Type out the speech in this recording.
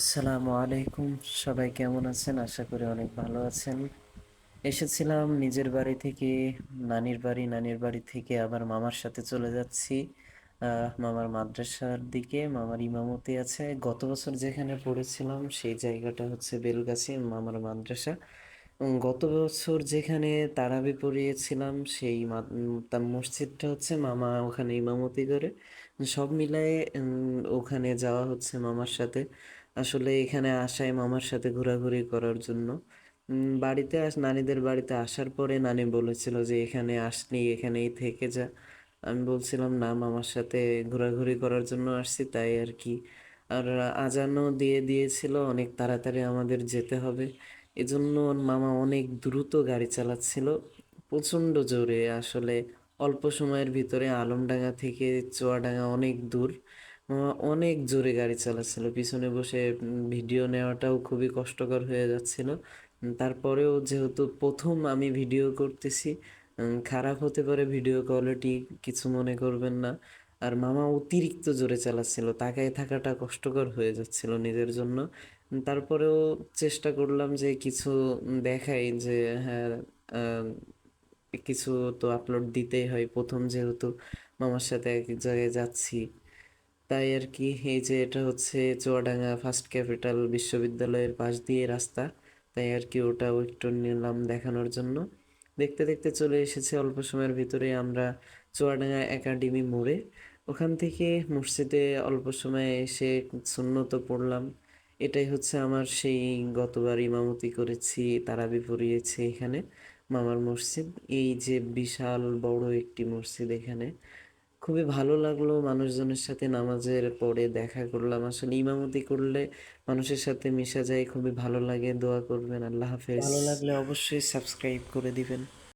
আসসালামু আলাইকুম। সবাই কেমন আছেন? আশা করি অনেক ভালো আছেন। এসেছিলাম নিজের বাড়ি থেকে, নানির বাড়ি নানির বাড়ি থেকে আবার মামার সাথে চলে যাচ্ছি। মামার মাদ্রাসার দিকে, মামার ইমামতি আছে। গত বছর যেখানে পড়েছিলাম, সেই জায়গাটা হচ্ছে বেলগাছি, মামার মাদ্রাসা। গত বছর যেখানে তারাবি পড়িয়েছিলাম, সেই তার মসজিদটা হচ্ছে মামা ওখানে ইমামতি করে। সব মিলায়ে ওখানে যাওয়া হচ্ছে মামার সাথে। আসলে এখানে আসায় মামার সাথে ঘোরাঘুরি করার জন্য। বাড়িতে আস, নানিদের বাড়িতে আসার পরে নানি বলেছিল যে, এখানে আসনি এখানেই থেকে যা। আমি বলছিলাম, না মামার সাথে ঘোরাঘুরি করার জন্য আসছি, তাই আর কি। আর আজানও দিয়ে দিয়েছিল, অনেক তাড়াতাড়ি আমাদের যেতে হবে। এজন্য মামা অনেক দ্রুত গাড়ি চালাচ্ছিল, প্রচণ্ড জোরে। আসলে অল্প সময়ের ভিতরে আলমডাঙ্গা থেকে চুয়াডাঙ্গা অনেক দূর। অনেক জোরে গাড়ি চালাচ্ছিল। পিছনে বসে ভিডিও নেওয়াটাও খুবই কষ্টকর হয়ে যাচ্ছিল। তারপরেও যেহেতু প্রথম আমি ভিডিও করতেছি খারাপ হতে পারে ভিডিও কোয়ালিটি কিছু মনে করবেন না। আর মামা অতিরিক্ত জোরে চালাচ্ছিল, তাকায় থাকাটা কষ্টকর হয়ে যাচ্ছিল নিজের জন্য। তারপরেও চেষ্টা করলাম যে কিছু দেখাই যে হ্যাঁ কিছু তো আপলোড দিতেই হয়। প্রথম যেহেতু মামার সাথে এক জায়গায় যাচ্ছি তাই আর কি এই যে এটা হচ্ছে চুয়াডাঙ্গা ফার্স্ট ক্যাপিটাল বিশ্ববিদ্যালয়ের পাশ দিয়ে রাস্তা, তাই আর কি ওটাও একটু নিলাম দেখানোর জন্য। দেখতে দেখতে চলে এসেছে অল্প সময়ের ভিতরে আমরা চুয়াডাঙ্গা একাডেমি মোড়ে। ওখান থেকে মসজিদে অল্প সময়ে এসে সুন্নত পড়লাম। এটাই হচ্ছে আমার সেই গতবার ইমামতি করেছি, তারাবি পড়িয়েছি এখানে, মামার মসজিদ। এই যে বিশাল বড় একটি মসজিদ এখানে। খুবই ভালো লাগল মানুষজনের সাথে নামাজের পরে দেখা করলাম। আসলে ইমামতি করলে মানুষের সাথে মিশা যায়, খুবই ভালো লাগে। দোয়া করবেন, আল্লাহ হাফেজ। ভালো লাগলে অবশ্যই সাবস্ক্রাইব করে দিবেন।